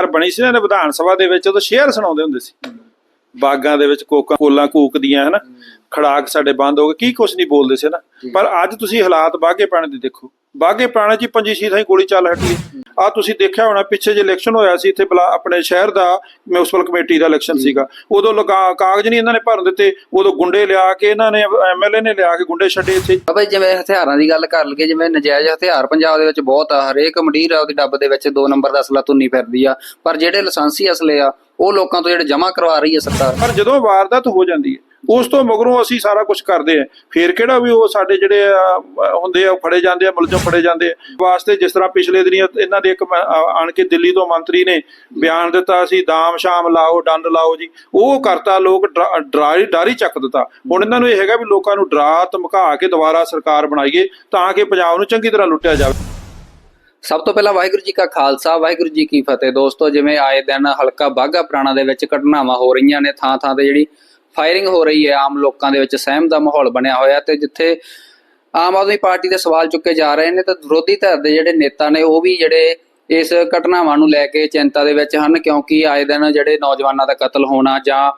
ਸਰਕਾਰ ਬਣੀ ਸੀ ਨਾ ਇਹਨੇ ਵਿਧਾਨ ਸਭਾ ਦੇ ਵਿੱਚ ਉਦੋਂ ਸ਼ੇਅਰ ਸੁਣਾਉਂਦੇ ਹੁੰਦੇ ਸੀ। ਬਾਗਾਂ ਦੇ ਵਿੱਚ ਕੋਕਾਂ ਕੋਲਾਂ ਕੂਕਦੀਆਂ ਹਨਾ? ਖੜਾਕ ਸਾਡੇ ਬੰਦ ਹੋ ਗਏ। ਕੀ ਕੁਛ ਨਹੀਂ ਬੋਲਦੇ ਸੀ ਨਾ। ਪਰ ਅੱਜ ਤੁਸੀਂ ਹਾਲਾਤ ਬਾਗੇ ਪਾਣੇ ਦੇ ਦੇਖੋ। ਬਾਗੇ ਪਾਣੇ 'ਚ ਪੰਜੀ ਛੇ ਥਾਈ ਗੋਲੀ ਚੱਲ ਹਟੀ ਆ ਤੁਸੀਂ ਦੇਖਿਆ ਹੋਣਾ ਪਿੱਛੇ ਜੇ ਇਲੈਕਸ਼ਨ ਹੋਇਆ ਸੀ ਇੱਥੇ ਬਲਾ ਆਪਣੇ ਸ਼ਹਿਰ ਦਾ ਮਿਊਨਿਸਪਲ ਕਮੇਟੀ ਦਾ ਇਲੈਕਸ਼ਨ ਸੀਗਾ। ਉਦੋਂ ਲਗਾ- ਕਾਗਜ਼ ਨਹੀਂ ਇਹਨਾਂ ਨੇ ਭਰਨ ਦਿੱਤੇ। ਉਦੋਂ ਗੁੰਡੇ ਲਿਆ ਕੇ ਇਹਨਾਂ ਨੇ ਐਮਐਲਏ ਨੇ ਲਿਆ ਕੇ ਗੁੰਡੇ ਛੱਡੇ ਇੱਥੇ। ਬਾਬਾ ਜਿਵੇਂ ਹਥਿਆਰਾਂ ਦੀ ਗੱਲ ਕਰ ਲਈਏ ਜਿਵੇਂ ਨਜਾਇਜ਼ ਹਥਿਆਰ ਪੰਜਾਬ ਦੇ ਵਿੱਚ ਬਹੁਤ ਆ। ਹਰੇਕ ਮੰਡੀਰ ਆ ਉਹਦੀ ਡੱਬ ਦੇ ਵਿੱਚ ਦੋ ਨੰਬਰ ਦਾ ਅਸਲਾ ਤੁੰਨੀ ਫਿਰਦੀ ਆ। ਪਰ ਜਿਹੜੇ ਲਾਇਸੈਂਸੀ ਅਸਲੇ ਆ ਉਹ ਲੋਕਾਂ ਤੋਂ ਜਿਹੜੇ ਜਮ੍ਹਾਂ ਕਰਵਾ ਰਹੀ ਹੈ ਸਰਕਾਰ। ਪਰ ਜਦੋਂ ਵਾਰਦਾਤ ਹੋ ਜਾਂਦੀ ਹੈ, ਉਸ ਤੋਂ ਮਗਰੋਂ ਅਸੀਂ ਸਾਰਾ ਕੁਝ ਕਰਦੇ ਆ ਫੇਰ ਕਿਹੜਾ ਵੀ ਉਹ ਸਾਡੇ ਜਿਹੜੇ ਹੁੰਦੇ ਆ ਫੜੇ ਜਾਂਦੇ ਆ, ਮੁਲਜ਼ਮ ਫੜੇ ਜਾਂਦੇ ਆ। ਵਾਸਤੇ ਜਿਸ ਤਰ੍ਹਾਂ ਪਿਛਲੇ ਦਿਨੀ ਇਹਨਾਂ ਦੇ ਇੱਕ ਆਣ ਕੇ ਦਿੱਲੀ ਤੋਂ ਮੰਤਰੀ ਨੇ ਬਿਆਨ ਦਿੱਤਾ ਸੀ, ਦਾਮ ਸ਼ਾਮ ਲਾਓ, ਡੰਡ ਲਾਓ ਜੀ। ਉਹ ਕਰਤਾ, ਲੋਕ ਡਰਾ- ਡਰਾਈ, ਡਾਰੀ ਚੱਕ ਦਿੱਤਾ। ਹੁਣ ਇਹਨਾਂ ਨੂੰ ਇਹ ਹੈਗਾ ਵੀ ਲੋਕਾਂ ਨੂੰ ਡਰਾ ਧਮਕਾ ਕੇ ਦੁਬਾਰਾ ਸਰਕਾਰ ਬਣਾਈਏ ਤਾਂ ਕਿ ਪੰਜਾਬ ਨੂੰ ਚੰਗੀ ਤਰ੍ਹਾਂ ਲੁੱਟਿਆ ਜਾਵੇ। ਸਭ ਤੋਂ ਪਹਿਲਾਂ ਵਾਹਿਗੁਰੂ ਜੀ ਕਾ ਖਾਲਸਾ, ਵਾਹਿਗੁਰੂ ਜੀ ਕੀ ਫਤਿਹ। ਦੋਸਤੋ, ਜਿਵੇਂ ਆਏ ਦਿਨ ਹਲਕਾ ਬਾਗਾ ਪੁਰਾਣਾ ਦੇ ਵਿੱਚ ਘਟਨਾਵਾਂ ਹੋ ਰਹੀਆਂ ਨੇ ਥਾਂ ਥਾਂ ਤੇ ਜਿਹੜੀ ਫਾਇਰਿੰਗ ਹੋ ਰਹੀ ਹੈ, ਆਮ ਲੋਕਾਂ ਦੇ ਵਿੱਚ ਸਹਿਮ ਦਾ ਮਾਹੌਲ ਬਣਿਆ ਹੋਇਆ ਤੇ ਜਿੱਥੇ ਆਮ ਆਦਮੀ ਪਾਰਟੀ ਦੇ ਸਵਾਲ ਚੁੱਕੇ ਜਾ ਰਹੇ ਨੇ ਤਾਂ ਵਿਰੋਧੀ ਧਿਰ ਦੇ ਜਿਹੜੇ ਨੇਤਾ ਨੇ, ਉਹ ਵੀ ਜਿਹੜੇ ਇਸ ਘਟਨਾਵਾਂ ਨੂੰ ਲੈ ਕੇ ਚਿੰਤਾ ਦੇ ਵਿੱਚ ਹਨ, ਕਿਉਂਕਿ ਆਏ ਦਿਨ ਜਿਹੜੇ ਨੌਜਵਾਨਾਂ ਦਾ ਕਤਲ ਹੋਣਾ ਜਾਂ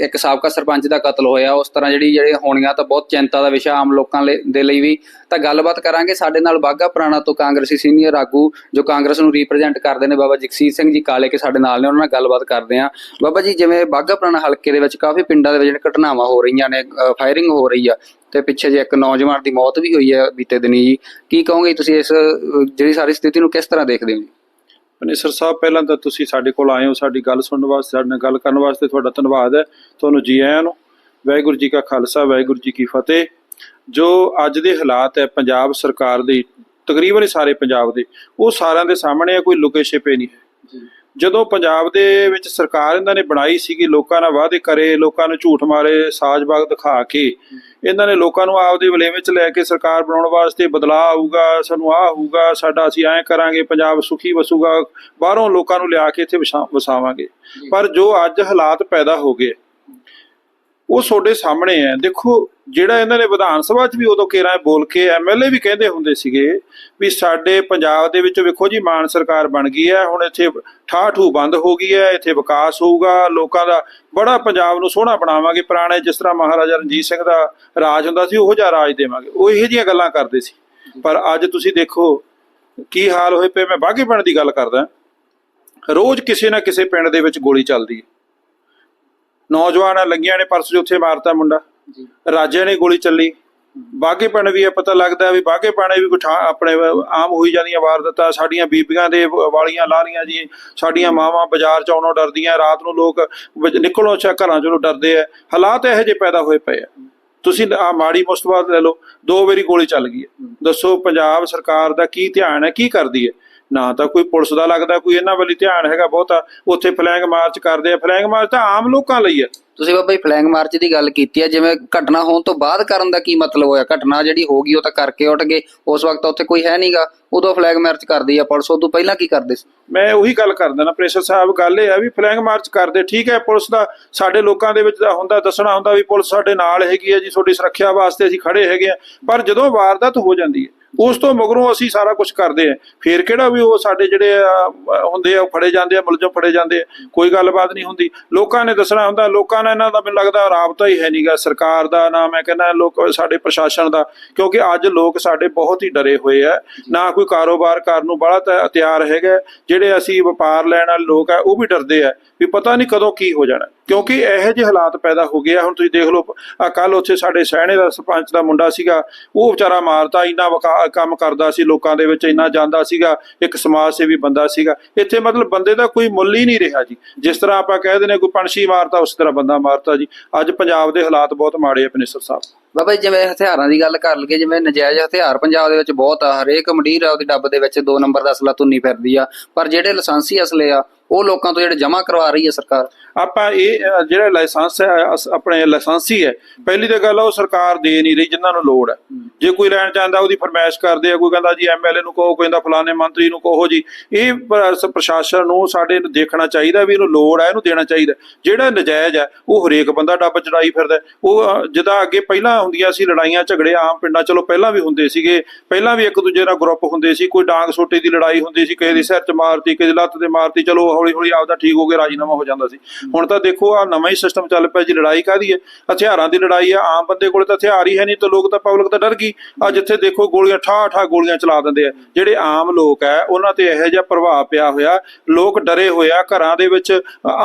ਇੱਕ ਸਾਬਕਾ ਸਰਪੰਚ ਦਾ ਕਤਲ ਹੋਇਆ, ਉਸ ਤਰ੍ਹਾਂ ਜਿਹੜੀ ਜਿਹੜੇ ਹੋਣੀਆਂ ਤਾਂ ਬਹੁਤ ਚਿੰਤਾ ਦਾ ਵਿਸ਼ਾ ਆਮ ਲੋਕਾਂ ਲਈ- ਦੇ ਲਈ ਵੀ। ਤਾਂ ਗੱਲਬਾਤ ਕਰਾਂਗੇ ਸਾਡੇ ਨਾਲ ਬਾਗਾ ਪੁਰਾਣਾ ਤੋਂ ਕਾਂਗਰਸੀ ਸੀਨੀਅਰ ਆਗੂ, ਜੋ ਕਾਂਗਰਸ ਨੂੰ ਰਿਪਰੈਜ਼ੈਂਟ ਕਰਦੇ ਨੇ, ਬਾਬਾ ਜਗਸੀਰ ਸਿੰਘ ਜੀ ਕਾਲੇ ਕੇ ਸਾਡੇ ਨਾਲ ਨੇ, ਉਹਨਾਂ ਨਾਲ ਗੱਲਬਾਤ ਕਰਦੇ ਹਾਂ। ਬਾਬਾ ਜੀ, ਜਿਵੇਂ ਬਾਗਾ ਪੁਰਾਣਾ ਹਲਕੇ ਦੇ ਵਿੱਚ ਕਾਫੀ ਪਿੰਡਾਂ ਦੇ ਵਿੱਚ ਜਿਹੜੇ ਘਟਨਾਵਾਂ ਹੋ ਰਹੀਆਂ ਨੇ ਫਾਇਰਿੰਗ ਹੋ ਰਹੀ ਆ, ਤੇ ਪਿੱਛੇ ਜੇ ਇੱਕ ਨੌਜਵਾਨ ਦੀ ਮੌਤ ਵੀ ਹੋਈ ਹੈ ਬੀਤੇ ਦਿਨੀ ਜੀ, ਕੀ ਕਹੋਗੇ ਤੁਸੀਂ ਇਸ ਜਿਹੜੀ ਸਾਰੀ ਸਥਿਤੀ ਨੂੰ ਕਿਸ ਤਰ੍ਹਾਂ ਦੇਖਦੇ ਹੋ ਜੀ? ਪਨੇਸਰ ਸਾਹਿਬ, ਪਹਿਲਾਂ ਤਾਂ ਤੁਸੀਂ ਸਾਡੇ ਕੋਲ ਆਏ ਹੋ, ਸਾਡੀ ਗੱਲ ਸੁਣਨ ਵਾਸਤੇ, ਸਾਡੇ ਨਾਲ ਗੱਲ ਕਰਨ ਵਾਸਤੇ ਤੁਹਾਡਾ ਧੰਨਵਾਦ ਹੈ। ਤੁਹਾਨੂੰ ਜੀ ਆਇਆਂ ਨੂੰ, ਵਾਹਿਗੁਰੂ ਜੀ ਕਾ ਖਾਲਸਾ, ਵਾਹਿਗੁਰੂ ਜੀ ਕੀ ਫਤਿਹ। ਜੋ ਅੱਜ ਦੇ ਹਾਲਾਤ ਹੈ, ਪੰਜਾਬ ਸਰਕਾਰ ਦੇ, ਤਕਰੀਬਨ ਸਾਰੇ ਪੰਜਾਬ ਦੇ, ਉਹ ਸਾਰਿਆਂ ਦੇ ਸਾਹਮਣੇ ਹੈ ਕੋਈ ਲੁਕੇ ਛਿਪੇ ਨਹੀਂ ਹੈ। ਜਦੋਂ ਪੰਜਾਬ ਦੇ ਵਿੱਚ ਸਰਕਾਰ ਇਹਨਾਂ ਨੇ ਬਣਾਈ ਸੀਗੀ ਲੋਕਾਂ ਨਾਲ ਵਾਅਦੇ ਕਰੇ ਲੋਕਾਂ ਨੂੰ ਝੂਠ ਮਾਰੇ ਸਾਜ਼ਬਾਗ ਦਿਖਾ ਕੇ ਇਹਨਾਂ ਨੇ ਲੋਕਾਂ ਨੂੰ ਆਪਦੇ ਵਲੇਵੇਂ ਚ ਲੈ ਕੇ ਸਰਕਾਰ ਬਣਾਉਣ ਵਾਸਤੇ ਬਦਲਾਅ ਆਊਗਾ ਸਾਨੂੰ ਆਹ ਹੋਊਗਾ ਸਾਡਾ ਅਸੀਂ ਐਂ ਕਰਾਂਗੇ ਪੰਜਾਬ ਸੁਖੀ ਵਸੂਗਾ ਬਾਹਰੋਂ ਲੋਕਾਂ ਨੂੰ ਲਿਆ ਕੇ ਇੱਥੇ ਵਸਾ- ਵਸਾਵਾਂਗੇ ਪਰ ਜੋ ਅੱਜ ਹਾਲਾਤ ਪੈਦਾ ਹੋ ਗਏ ਉਹ ਤੁਹਾਡੇ ਸਾਹਮਣੇ ਹੈ। ਦੇਖੋ, ਜਿਹੜਾ ਇਹਨਾਂ ਨੇ ਵਿਧਾਨ ਸਭਾ 'ਚ ਵੀ ਉਦੋਂ ਕੇਰਾ ਬੋਲ ਕੇ ਐਮਐਲਏ ਵੀ ਕਹਿੰਦੇ ਹੁੰਦੇ ਸੀਗੇ ਵੀ ਸਾਡੇ ਪੰਜਾਬ ਦੇ ਵਿੱਚ ਵੇਖੋ ਜੀ, ਮਾਨ ਸਰਕਾਰ ਬਣ ਗਈ ਹੈ, ਹੁਣ ਇੱਥੇ ਠਾਠੂ ਬੰਦ ਹੋ ਗਈ ਹੈ, ਇੱਥੇ ਵਿਕਾਸ ਹੋਊਗਾ, ਲੋਕਾਂ ਦਾ ਬੜਾ ਪੰਜਾਬ ਨੂੰ ਸੋਹਣਾ ਬਣਾਵਾਂਗੇ। ਪੁਰਾਣੇ ਜਿਸ ਤਰ੍ਹਾਂ ਮਹਾਰਾਜਾ ਰਣਜੀਤ ਸਿੰਘ ਦਾ ਰਾਜ ਹੁੰਦਾ ਸੀ, ਉਹੋ ਜਿਹਾ ਰਾਜ ਦੇਵਾਂਗੇ। ਉਹ ਇਹੋ ਜਿਹੀਆਂ ਗੱਲਾਂ ਕਰਦੇ ਸੀ। ਪਰ ਅੱਜ ਤੁਸੀਂ ਦੇਖੋ, ਕੀ ਹਾਲ ਹੋਏ ਪਏ? ਮੈਂ ਬਾਗੀ ਪਿੰਡ ਦੀ ਗੱਲ ਕਰਦਾ। ਰੋਜ਼ ਕਿਸੇ ਨਾ ਕਿਸੇ ਪਿੰਡ ਦੇ ਵਿੱਚ ਗੋਲੀ ਚੱਲਦੀ ਹੈ। ਨੌਜਵਾਨਾਂ ਲੱਗੀਆਂ ਨੇ ਪਰਸ ਉੱਥੇ ਮਾਰਤਾ ਮੁੰਡਾ। ਰਾਜੇ ਨੇ ਗੋਲੀ ਚੱਲੀ। ਬਾਗੇ ਪਿੰਡ ਵੀ ਇਹ ਪਤਾ ਲੱਗਦਾ ਵੀ ਬਾਗੇ ਪਾਣੇ ਵੀ ਠਾ- ਆਪਣੇ ਆਮ ਹੋਈ ਜਾਂਦੀਆਂ ਵਾਰਦਾਤਾਂ ਸਾਡੀਆਂ ਬੀਬੀਆਂ ਦੇ ਵਾਲੀਆਂ ਲਾਲੀਆਂ ਜੀ ਸਾਡੀਆਂ ਮਾਵਾਂ ਬਾਜ਼ਾਰ ਚ ਆਉਣੋਂ ਡਰਦੀਆਂ ਰਾਤ ਨੂੰ ਲੋਕ ਨਿਕਲੋ ਚਾ ਘਰਾਂ ਚੋਂ ਡਰਦੇ ਆ। ਹਾਲਾਤ ਇਹੋ ਜਿਹੇ ਪੈਦਾ ਹੋਏ ਪਏ ਆ। ਤੁਸੀਂ ਆ ਮਾੜੀ ਮੁਸਤਬਾਤ ਲੈ ਲਓ ਦੋ ਵਾਰੀ ਗੋਲੀ ਚੱਲ ਗਈ ਦੱਸੋ ਪੰਜਾਬ ਸਰਕਾਰ ਦਾ ਕੀ ਧਿਆਨ ਹੈ ਕੀ ਕਰਦੀ ਹੈ? ਨਾ ਤਾਂ ਕੋਈ ਪੁਲਿਸ ਦਾ ਲੱਗਦਾ ਕੋਈ ਇਹਨਾਂ ਵੱਲ ਧਿਆਨ ਹੈਗਾ ਬਹੁਤਾ। ਉੱਥੇ ਫਲੈਗ ਮਾਰਚ ਕਰਦੇ ਆ। ਫਲੈਗ ਮਾਰਚ ਤਾਂ ਆਮ ਲੋਕਾਂ ਲਈ ਹੈ ਤੁਸੀਂ ਬਾਬਾ ਜੀ ਫਲੈਗ ਮਾਰਚ ਦੀ ਗੱਲ ਕੀਤੀ ਹੈ ਜਿਵੇਂ ਘਟਨਾ ਹੋਣ ਤੋਂ ਬਾਅਦ ਕਰਨ ਦਾ ਕੀ ਮਤਲਬ ਹੋਇਆ? ਘਟਨਾ ਜਿਹੜੀ ਹੋ ਗਈ ਉਹ ਤਾਂ ਕਰਕੇ ਉੱਠ ਗਏ। ਉਸ ਵਕਤ ਉੱਥੇ ਕੋਈ ਹੈ ਨਹੀਂਗਾ ਉਦੋਂ ਫਲੈਗ ਮਾਰਚ ਕਰਦੀ ਆ ਪੁਲਿਸ ਉਦੋਂ ਪਹਿਲਾਂ ਕੀ ਕਰਦੇ ਸੀ? ਮੈਂ ਉਹੀ ਗੱਲ ਕਰਦਾ ਨਾ ਪ੍ਰੇਸ਼ਰ ਸਾਹਿਬ ਗੱਲ ਇਹ ਆ ਵੀ ਫਲੈਗ ਮਾਰਚ ਕਰਦੇ ਠੀਕ ਹੈ ਪੁਲਿਸ ਦਾ ਸਾਡੇ ਲੋਕਾਂ ਦੇ ਵਿੱਚ ਦਾ ਹੁੰਦਾ ਦੱਸਣਾ ਹੁੰਦਾ ਵੀ ਪੁਲਿਸ ਸਾਡੇ ਨਾਲ ਹੈਗੀ ਹੈ ਜੀ ਤੁਹਾਡੀ ਸੁਰੱਖਿਆ ਵਾਸਤੇ ਅਸੀਂ ਖੜੇ ਹੈਗੇ ਆ। ਪਰ ਜਦੋਂ ਵਾਰਦਾਤ ਹੋ ਜਾਂਦੀ ਹੈ ਉਸ ਤੋਂ ਮਗਰੋਂ ਅਸੀਂ ਸਾਰਾ ਕੁਝ ਕਰਦੇ ਆ ਫੇਰ ਕਿਹੜਾ ਵੀ ਉਹ ਸਾਡੇ ਜਿਹੜੇ ਹੁੰਦੇ ਆ, ਉਹ ਫੜੇ ਜਾਂਦੇ ਆ, ਮੁਲਜ਼ਮ ਫੜੇ ਜਾਂਦੇ ਆ। ਕੋਈ ਗੱਲਬਾਤ ਨਹੀਂ ਹੁੰਦੀ। ਲੋਕਾਂ ਨੇ ਦੱਸਣਾ ਹੁੰਦਾ, ਲੋਕਾਂ ਨਾਲ ਇਹਨਾਂ ਦਾ ਮੈਨੂੰ ਲੱਗਦਾ ਰਾਬਤਾ ਹੀ ਹੈ ਨਹੀਂਗਾ ਸਰਕਾਰ ਦਾ ਨਾ ਮੈਂ ਕਹਿੰਦਾ, ਲੋਕ, ਸਾਡੇ ਪ੍ਰਸ਼ਾਸਨ ਦਾ। ਕਿਉਂਕਿ ਅੱਜ ਲੋਕ ਸਾਡੇ ਬਹੁਤ ਹੀ ਡਰੇ ਹੋਏ ਆ। ਨਾ ਕੋਈ ਕਾਰੋਬਾਰ ਕਰਨ ਨੂੰ ਬੜਾ ਤਿਆਰ ਹੈਗਾ। ਜਿਹੜੇ ਅਸੀਂ ਵਪਾਰ ਲੈਣ ਵਾਲੇ ਲੋਕ ਆ, ਉਹ ਵੀ ਡਰਦੇ ਆ ਵੀ ਪਤਾ ਨਹੀਂ ਕਦੋਂ ਕੀ ਹੋ ਜਾਣਾ। ਕਿਉਂਕਿ ਇਹੋ ਜਿਹੇ ਹਾਲਾਤ ਪੈਦਾ ਹੋ ਗਏ ਆ। ਹੁਣ ਤੁਸੀਂ ਦੇਖ ਲਓ ਆ ਕੱਲ ਉੱਥੇ ਸਾਡੇ ਸਹਿਣੇ ਦਾ ਸਰਪੰਚ ਦਾ ਮੁੰਡਾ ਸੀਗਾ, ਉਹ ਵਿਚਾਰਾ ਮਾਰਤਾ। ਇੰਨਾ ਵਕਾ- ਕੰਮ ਕਰਦਾ ਸੀ, ਲੋਕਾਂ ਦੇ ਵਿੱਚ ਇੰਨਾ ਜਾਂਦਾ ਸੀਗਾ, ਇੱਕ ਸਮਾਜ ਸੇਵੀ ਬੰਦਾ ਸੀਗਾ। ਇੱਥੇ ਮਤਲਬ ਬੰਦੇ ਦਾ ਕੋਈ ਮੁੱਲ ਹੀ ਨਹੀਂ ਰਿਹਾ ਜੀ। ਜਿਸ ਤਰ੍ਹਾਂ ਆਪਾਂ ਕਹਿੰਦੇ ਨੇ ਕੋਈ ਪੰਛੀ ਮਾਰਤਾ, ਉਸ ਤਰ੍ਹਾਂ ਬੰਦਾ ਮਾਰਤਾ ਜੀ। ਅੱਜ ਪੰਜਾਬ ਦੇ ਹਾਲਾਤ ਬਹੁਤ ਮਾੜੇ ਆ ਪਨੇਸਰ ਸਾਹਿਬ। ਬਾਬਾ ਜਿਵੇਂ ਹਥਿਆਰਾਂ ਦੀ ਗੱਲ ਕਰ ਲਈਏ, ਜਿਵੇਂ ਨਜਾਇਜ਼ ਹਥਿਆਰ ਪੰਜਾਬ ਦੇ ਵਿੱਚ ਬਹੁਤ ਆ। ਹਰੇਕ ਮੰਡੀਰ ਆ, ਉਹਦੇ ਡੱਬ ਦੇ ਵਿੱਚ ਦੋ ਨੰਬਰ ਦਾ ਅਸਲਾ ਤੁੰਨੀ ਫਿਰਦੀ ਆ। ਪਰ ਜਿਹੜੇ ਲਾਇਸੈਂਸੀ ਅਸਲੇ ਆ ਉਹ ਲੋਕਾਂ ਤੋਂ ਜਿਹੜੇ ਜਮ੍ਹਾਂ ਕਰਵਾ ਰਹੀ ਹੈ ਸਰਕਾਰ। ਆਪਾਂ ਇਹ ਜਿਹੜਾ ਲਾਇਸੈਂਸ ਹੈ ਆਪਣੇ ਲਾਇਸੈਂਸੀ ਹੈ ਪਹਿਲੀ ਤਾਂ ਗੱਲ ਆ ਉਹ ਸਰਕਾਰ ਦੇ ਨਹੀਂ ਰਹੀ ਜਿਨ੍ਹਾਂ ਨੂੰ ਲੋੜ ਹੈ। ਜੇ ਕੋਈ ਲੈਣ ਚਾਹੁੰਦਾ ਉਹਦੀ ਫਰਮਾਇਸ਼ ਕਰਦੇ ਆ ਕੋਈ ਕਹਿੰਦਾ ਜੀ ਐਮਐਲਏ ਨੂੰ ਕਹੋ ਕੋਈ ਕਹਿੰਦਾ ਫਲਾਣੇ ਮੰਤਰੀ ਨੂੰ ਕਹੋ ਜੀ ਇਹ ਪ੍ਰਸ਼ਾਸਨ ਨੂੰ ਸਾਡੇ ਨੂੰ ਦੇਖਣਾ ਚਾਹੀਦਾ ਵੀ ਇਹਨੂੰ ਲੋੜ ਹੈ ਇਹਨੂੰ ਦੇਣਾ ਚਾਹੀਦਾ। ਜਿਹੜਾ ਨਜਾਇਜ਼ ਹੈ ਉਹ ਹਰੇਕ ਬੰਦਾ ਡੱਬ ਚੜਾਈ ਫਿਰਦਾ। ਉਹ ਜਿੱਦਾਂ ਅੱਗੇ ਪਹਿਲਾਂ ਹੁੰਦੀਆਂ ਸੀ ਲੜਾਈਆਂ ਝਗੜੇ ਆਮ ਪਿੰਡਾਂ ਚਲੋ ਪਹਿਲਾਂ ਵੀ ਹੁੰਦੇ ਸੀਗੇ ਪਹਿਲਾਂ ਵੀ ਇੱਕ ਦੂਜੇ ਨਾਲ ਗਰੁੱਪ ਹੁੰਦੇ ਸੀ ਕੋਈ ਡਾਂਗ ਸੋਟੇ ਦੀ ਲੜਾਈ ਹੁੰਦੀ ਸੀ ਕਿਸੇ ਦੀ ਸਿਰ 'ਚ ਮਾਰਤੀ ਕਿਸੇ ਦੀ ਲੱਤ ਤੇ ਮਾਰਤੀ ਚਲੋ ਹੌਲੀ ਹੌਲੀ ਆਪਦਾ ਠੀਕ ਹੋ ਕੇ ਰਾਜੀਨਾਮਾ ਹੋ ਜਾਂਦਾ ਸੀ। ਹੁਣ ਤਾਂ ਦੇਖੋ ਆ ਨਵਾਂ ਹੀ ਸਿਸਟਮ ਚੱਲ ਪਿਆ ਜੀ, ਲੜਾਈ ਕਾਦੀ ਹੈ? ਹਥਿਆਰਾਂ ਦੀ ਲੜਾਈ ਆ, ਆਮ ਬੰਦੇ ਕੋਲ ਤਾਂ ਹਥਿਆਰ ਹੀ ਹੈ ਨਹੀਂ, ਤਾਂ ਲੋਕ ਤਾਂ ਪਬਲਿਕ ਤਾਂ ਡਰ ਗਈ। ਆ ਜਿੱਥੇ ਦੇਖੋ, ਗੋਲੀਆਂ ਠਾ ਠਾ ਗੋਲੀਆਂ ਚਲਾ ਦਿੰਦੇ ਆ। ਜਿਹੜੇ ਆਮ ਲੋਕ ਹੈ ਉਹਨਾਂ ਤੇ ਇਹੋ ਜਿਹਾ ਪ੍ਰਭਾਵ ਪਿਆ ਹੋਇਆ। ਲੋਕ ਡਰੇ ਹੋਏ ਆ, ਘਰਾਂ ਦੇ ਵਿੱਚ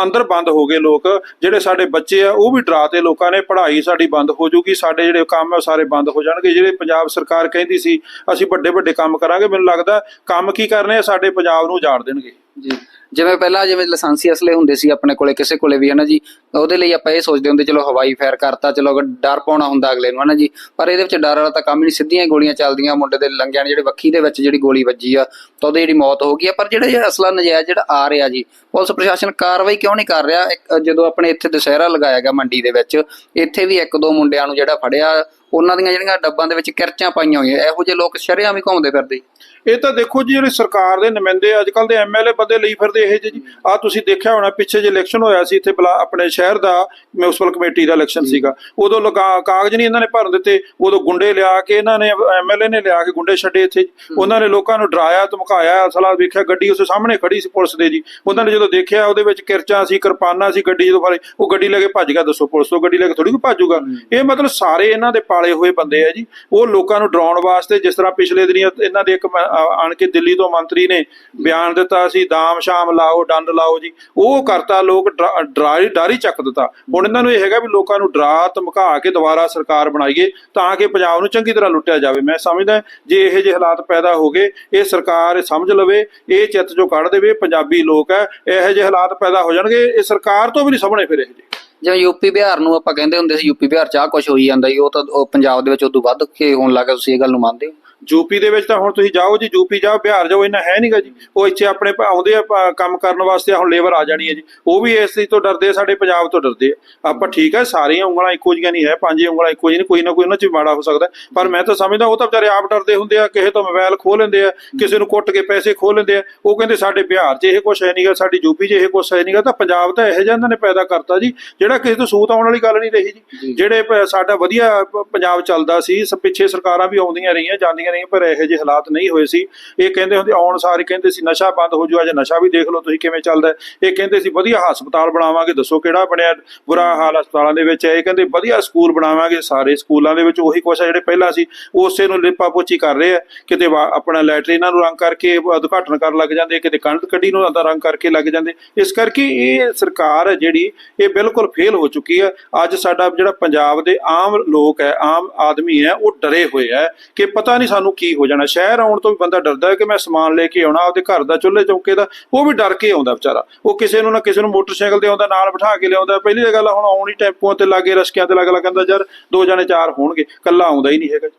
ਅੰਦਰ ਬੰਦ ਹੋ ਗਏ ਲੋਕ। ਜਿਹੜੇ ਸਾਡੇ ਬੱਚੇ ਆ, ਉਹ ਵੀ ਡਰਾ ਤੇ ਲੋਕਾਂ ਨੇ, ਪੜ੍ਹਾਈ ਸਾਡੀ ਬੰਦ ਹੋ ਜੂਗੀ, ਸਾਡੇ ਜਿਹੜੇ ਕੰਮ ਆ ਉਹ ਸਾਰੇ ਬੰਦ ਹੋ ਜਾਣਗੇ। ਜਿਹੜੇ ਪੰਜਾਬ ਸਰਕਾਰ ਕਹਿੰਦੀ ਸੀ, ਅਸੀਂ ਵੱਡੇ ਵੱਡੇ ਕੰਮ ਕਰਾਂਗੇ, ਮੈਨੂੰ ਲੱਗਦਾ ਕੰਮ ਕੀ ਕਰਨੇ ਆ, ਸਾਡੇ ਪੰਜਾਬ ਨੂੰ ਉਜਾੜ ਦੇਣਗੇ। ਜੀ। ਜਿਵੇਂ ਪਹਿਲਾਂ ਜਿਵੇਂ ਲਾਇਸੈਂਸੀ ਅਸਲੇ ਹੁੰਦੇ ਸੀ ਆਪਣੇ ਕੋਲੇ, ਕਿਸੇ ਕੋਲੇ ਵੀ, ਹਨਾ ਜੀ? ਉਹਦੇ ਲਈ ਆਪਾਂ ਇਹ ਸੋਚਦੇ ਹੁੰਦੇ, ਚਲੋ ਹਵਾਈ ਫਾਇਰ ਕਰਤਾ, ਚਲੋ ਡਰ ਪਾਉਣਾ ਹੁੰਦਾ ਅਗਲੇ ਨੂੰ ਹੈ ਜੀ? ਪਰ ਇਹਦੇ ਵਿੱਚ ਡਰ ਵਾਲਾ ਤਾਂ ਕੰਮ ਨਹੀਂ, ਸਿੱਧੀਆਂ ਗੋਲੀਆਂ ਚੱਲਦੀਆਂ, ਮੁੰਡੇ ਦੇ ਲੰਗਿਆਂ ਨੇ ਜਿਹੜੇ ਵੱਖੀ ਦੇ ਵਿੱਚ ਜਿਹੜੀ ਗੋਲੀ ਵੱਜੀ ਆ, ਤਾਂ ਉਹਦੀ ਜਿਹੜੀ ਮੌਤ ਹੋ ਗਈ ਆ। ਪਰ ਜਿਹੜਾ ਅਸਲਾ ਨਜਾਇਜ਼ ਜਿਹੜਾ ਆ ਰਿਹਾ ਜੀ, ਪੁਲਿਸ ਪ੍ਰਸ਼ਾਸਨ ਕਾਰਵਾਈ ਕਿਉਂ ਨਹੀਂ ਕਰ ਰਿਹਾ? ਜਦੋਂ ਆਪਣੇ ਇੱਥੇ ਦੁਸਹਿਰਾ ਲਗਾਇਆ ਗਿਆ ਮੰਡੀ ਦੇ ਵਿੱਚ, ਇੱਥੇ ਵੀ ਇੱਕ ਦੋ ਮੁੰਡਿਆਂ ਨੂੰ ਜਿਹੜਾ ਫੜਿਆ, ਉਹਨਾਂ ਦੀਆਂ ਜਿਹੜੀਆਂ ਡੱਬਾਂ ਦੇ ਵਿੱਚ ਕਿਰਚਾਂ ਪਾਈਆਂ ਹੋਈਆਂ, ਇਹੋ ਜਿਹੇ ਲੋਕ ਸ਼ਰੇਆਮ ਹੀ ਘੁੰਮਦੇ ਫਿਰਦੇ। ਇਹ ਤਾਂ ਦੇਖੋ ਜੀ, ਜਿਹੜੇ ਸਰਕਾਰ ਦੇ ਨੁਮਾਇੰਦੇ ਅੱਜ ਕੱਲ ਦੇ ਐਮਐਲਏ ਬੰਦੇ ਲਈ ਫਿਰਦੇ ਇਹ ਜਿਹੇ ਜੀ। ਆ ਤੁਸੀਂ ਦੇਖਿਆ ਹੋਣਾ ਪਿੱਛੇ ਜੇ ਇਲੈਕਸ਼ਨ ਹੋਇਆ ਸੀ ਇੱਥੇ ਬਲਾ ਆਪਣੇ ਸ਼ਹਿਰ ਦਾ ਮਿਊਨਿਸਪਲ ਕਮੇਟੀ ਦਾ ਇਲੈਕਸ਼ਨ ਸੀਗਾ। ਉਦੋਂ ਲਗਾ- ਕਾਗਜ਼ ਨਹੀਂ ਇਹਨਾਂ ਨੇ ਭਰਨ ਦਿੱਤੇ। ਉਦੋਂ ਗੁੰਡੇ ਲਿਆ ਕੇ ਇਹਨਾਂ ਨੇ ਐਮਐਲਏ ਨੇ ਲਿਆ ਕੇ ਗੁੰਡੇ ਛੱਡੇ ਇੱਥੇ। ਉਹਨਾਂ ਨੇ ਲੋਕਾਂ ਨੂੰ ਡਰਾਇਆ ਧਮਕਾਇਆ ਅਸਲਾ ਵੇਖਿਆ ਗੱਡੀ ਉਸ ਸਾਹਮਣੇ ਖੜੀ ਸੀ ਪੁਲਿਸ ਦੇ ਜੀ। ਉਹਨਾਂ ਨੇ ਜਦੋਂ ਦੇਖਿਆ ਉਹਦੇ ਵਿੱਚ ਕਿਰਚਾਂ ਸੀ ਕਿਰਪਾਨਾਂ ਸੀ ਗੱਡੀ ਜਦੋਂ ਫਾਰੇ ਉਹ ਗੱਡੀ ਲੈ ਕੇ ਭੱਜ ਗਿਆ ਦੱਸੋ ਪੁਲਿਸ ਤੋਂ ਗੱਡੀ ਲੈ ਕੇ ਥੋੜੀ ਕੋਈ ਭੱਜੂਗਾ। ਇਹ ਮਤਲਬ ਸਾਰੇ ਇਹਨਾਂ ਦੇ ਪਾਲੇ ਹੋਏ ਬੰਦੇ ਆ ਜੀ। ਉਹ ਲੋਕਾਂ ਨੂੰ ਡਰਾਉਣ ਵਾਸਤੇ ਜਿਸ ਤਰ੍ਹਾਂ ਪਿਛਲੇ ਦਿਨੀ ਇਹਨਾਂ ਦੇ ਇੱਕ ਆਣ ਕੇ ਦਿੱਲੀ ਤੋਂ ਮੰਤਰੀ ਨੇ ਬਿਆਨ ਦਿੱਤਾ ਸੀ ਦਾਮ ਸ਼ਾਮ ਲਾਓ, ਡੰਡ ਲਾਓ ਜੀ। ਉਹ ਕਰਤਾ, ਲੋਕ ਡਰਾ- ਡਰਾ ਚੱਕ ਦਿੱਤਾ। ਹੁਣ ਇਹਨਾਂ ਨੂੰ ਇਹ ਹੈਗਾ ਵੀ ਲੋਕਾਂ ਨੂੰ ਡਰਾ ਧਮਕਾ ਕੇ ਦੁਬਾਰਾ ਸਰਕਾਰ ਬਣਾਈਏ ਤਾਂ ਕਿ ਪੰਜਾਬ ਨੂੰ ਚੰਗੀ ਤਰ੍ਹਾਂ ਲੁੱਟਿਆ ਜਾਵੇ। ਮੈਂ ਸਮਝਦਾ ਜੇ ਇਹੋ ਜਿਹੇ ਹਾਲਾਤ ਪੈਦਾ ਹੋ ਗਏ, ਇਹ ਸਰਕਾਰ ਸਮਝ ਲਵੇ, ਇਹ ਚਿੱਤ ਜੋ ਕੱਢ ਦੇਵੇ, ਪੰਜਾਬੀ ਲੋਕ ਹੈ, ਇਹੋ ਜਿਹੇ ਹਾਲਾਤ ਪੈਦਾ ਹੋ ਜਾਣਗੇ, ਇਹ ਸਰਕਾਰ ਤੋਂ ਵੀ ਨਹੀਂ ਸਾਹਮਣੇ ਫਿਰ ਇਹ ਜਿਹੇ। ਜਿਵੇਂ ਯੂਪੀ ਬਿਹਾਰ ਨੂੰ ਆਪਾਂ ਕਹਿੰਦੇ ਹੁੰਦੇ ਸੀ ਯੂਪੀ ਬਿਹਾਰ ਚ ਆਹ ਕੁਛ ਹੋਈ ਜਾਂਦਾ ਜੀ, ਉਹ ਤਾਂ ਪੰਜਾਬ ਦੇ ਵਿੱਚ ਉਦੋਂ ਵੱਧ ਕੇ ਹੋਣ ਲੱਗਾ ਤੁਸੀਂ ਇਹ ਗੱਲ ਨੂੰ ਮੰਨਦੇ ਹੋ? ਯੂਪੀ ਦੇ ਵਿੱਚ ਤਾਂ ਹੁਣ ਤੁਸੀਂ ਜਾਓ ਜੀ ਯੂਪੀ ਜਾਓ ਬਿਹਾਰ ਜਾਓ ਇਹਨਾਂ ਹੈ ਨਹੀਂਗਾ ਜੀ। ਉਹ ਇੱਥੇ ਆਪਣੇ ਆਉਂਦੇ ਆ ਕੰਮ ਕਰਨ ਵਾਸਤੇ ਹੁਣ ਲੇਬਰ ਆ ਜਾਣੀ ਹੈ ਜੀ। ਉਹ ਵੀ ਇਸ ਚੀਜ਼ ਤੋਂ ਡਰਦੇ ਆ, ਸਾਡੇ ਪੰਜਾਬ ਤੋਂ ਡਰਦੇ ਆ। ਆਪਾਂ ਠੀਕ ਹੈ ਸਾਰੀਆਂ ਉਂਗਲਾਂ ਇੱਕੋ ਜਿਹੀਆਂ ਨਹੀਂ ਹੈ ਪੰਜ ਉਂਗਲਾਂ ਇੱਕੋ ਜਿਹੀਆਂ ਕੋਈ ਨਾ ਕੋਈ ਉਹਨਾਂ 'ਚ ਮਾੜਾ ਹੋ ਸਕਦਾ ਪਰ ਮੈਂ ਤਾਂ ਸਮਝਦਾ ਉਹ ਤਾਂ ਵਿਚਾਰੇ ਆਪ ਡਰਦੇ ਹੁੰਦੇ ਆ ਕਿਸੇ ਤੋਂ ਮੋਬਾਈਲ ਖੋਹ ਲੈਂਦੇ ਆ ਕਿਸੇ ਨੂੰ ਕੁੱਟ ਕੇ ਪੈਸੇ ਖੋਹ ਲੈਂਦੇ ਆ। ਉਹ ਕਹਿੰਦੇ ਸਾਡੇ ਬਿਹਾਰ 'ਚ ਇਹ ਕੁਛ ਹੈ ਨਹੀਂਗਾ ਸਾਡੀ ਯੂਪੀ 'ਚ ਇਹ ਕੁਛ ਹੈ ਨਹੀਂਗਾ ਤਾਂ ਪੰਜਾਬ ਤਾਂ ਇਹੋ ਜਿਹਾ ਇਹਨਾਂ ਨੇ ਪੈਦਾ ਕਰਤਾ ਜੀ ਜਿਹੜਾ ਕਿਸੇ ਤੋਂ ਸੂਤ ਆਉਣ ਵਾਲੀ ਗੱਲ ਨਹੀਂ ਰਹੀ ਜੀ। ਜਿਹੜੇ ਸਾਡਾ ਵਧੀਆ ਪੰਜਾਬ ਚੱਲਦਾ ਸ ਪਿੱਛੇ ਸਰਕਾਰਾਂ ਵੀ ਆਉਂਦੀਆਂ ਰਹੀਆਂ ਜਾਂਦੀਆਂ ਰਹੀਆਂ ਪਰ ਇਹੋ ਜਿਹੇ ਹਾਲਾਤ ਨਹੀਂ ਹੋਏ ਸੀ। ਇਹ ਕਹਿੰਦੇ ਹੁੰਦੇ, ਆਉਣ ਸਾਰ ਕਹਿੰਦੇ ਸੀ, ਨਸ਼ਾ ਬੰਦ ਹੋ ਜੂ ਅੱਜ ਨਸ਼ਾ ਵੀ ਦੇਖ ਲਓ ਤੁਸੀਂ ਕਿਵੇਂ ਚੱਲਦਾ ਇਹ ਕਹਿੰਦੇ ਸੀ, ਵਧੀਆ ਹਸਪਤਾਲ ਬਣਾਵਾਂਗੇ, ਦੱਸੋ ਕਿਹੜਾ ਬਣਿਆ, ਬੁਰਾ ਹਾਲ ਹਸਪਤਾਲਾਂ ਦੇ ਵਿੱਚ ਹੈ। ਇਹ ਕਹਿੰਦੇ, ਵਧੀਆ ਸਕੂਲ ਬਣਾਵਾਂਗੇ, ਸਾਰੇ ਸਕੂਲਾਂ ਦੇ ਵਿੱਚ ਉਹੀ ਕੁਛ ਜਿਹੜੇ ਪਹਿਲਾਂ ਸੀ ਉਸੇ ਨੂੰ ਲਿਪਾ ਪੋਚੀ ਕਰ ਰਹੇ ਆ। ਕਿਤੇ ਵਾ- ਆਪਣਾ ਲੈਟਰੀਨਾਂ ਨੂੰ ਰੰਗ ਕਰਕੇ ਉਦਘਾਟਨ ਕਰਨ ਲੱਗ ਜਾਂਦੇ ਕਿਤੇ ਕੰਧ ਕੱਢੀ ਨੂੰ ਅੰਦਰ ਰੰਗ ਕਰਕੇ ਲੱਗ ਜਾਂਦੇ ਇਸ ਕਰਕੇ ਇਹ ਸਰਕਾਰ ਹੈ ਜਿਹੜੀ, ਇਹ ਬਿਲਕੁਲ ਫੇਲ ਹੋ ਚੁੱਕੀ ਹੈ। ਅੱਜ ਸਾਡਾ ਜਿਹੜਾ ਪੰਜਾਬ ਦੇ ਆਮ ਲੋਕ ਹੈ, ਆਮ ਆਦਮੀ ਹੈ, ਉਹ ਡਰੇ ਹੋਏ ਹੈ ਕਿ ਪਤਾ ਨਹੀਂ ਸਾਨੂੰ ਕੀ ਹੋ ਜਾਣਾ? ਸ਼ਹਿਰ ਆਉਣ ਤੋਂ ਵੀ ਬੰਦਾ ਡਰਦਾ ਹੈ ਕਿ ਮੈਂ ਸਮਾਨ ਲੈ ਕੇ ਆਉਣਾ, ਆਪਦੇ ਘਰ ਦਾ ਚੁੱਲ੍ਹੇ ਚੌਕੇ ਦਾ, ਉਹ ਵੀ ਡਰ ਕੇ ਆਉਂਦਾ ਵਿਚਾਰਾ। ਉਹ ਕਿਸੇ ਨੂੰ ਨਾ ਕਿਸੇ ਨੂੰ ਮੋਟਰਸਾਈਕਲ ਤੇ ਆਉਂਦਾ, ਨਾਲ ਬਿਠਾ ਕੇ ਲਿਆਉਂਦਾ। ਪਹਿਲੀ ਤਾਂ ਗੱਲ ਹੁਣ ਆਉਣੀ ਟੈਂਪੂਆਂ ਤੇ ਲਾਗੇ, ਰਸਕਿਆਂ ਤੇ ਲੱਗ ਲੱਗ ਕਹਿੰਦਾ, ਯਾਰ, ਦੋ ਜਣੇ ਚਾਰ ਹੋਣਗੇ ਕੱਲਾ ਆਉਂਦਾ ਹੀ ਨਹੀਂ ਹੈਗਾ।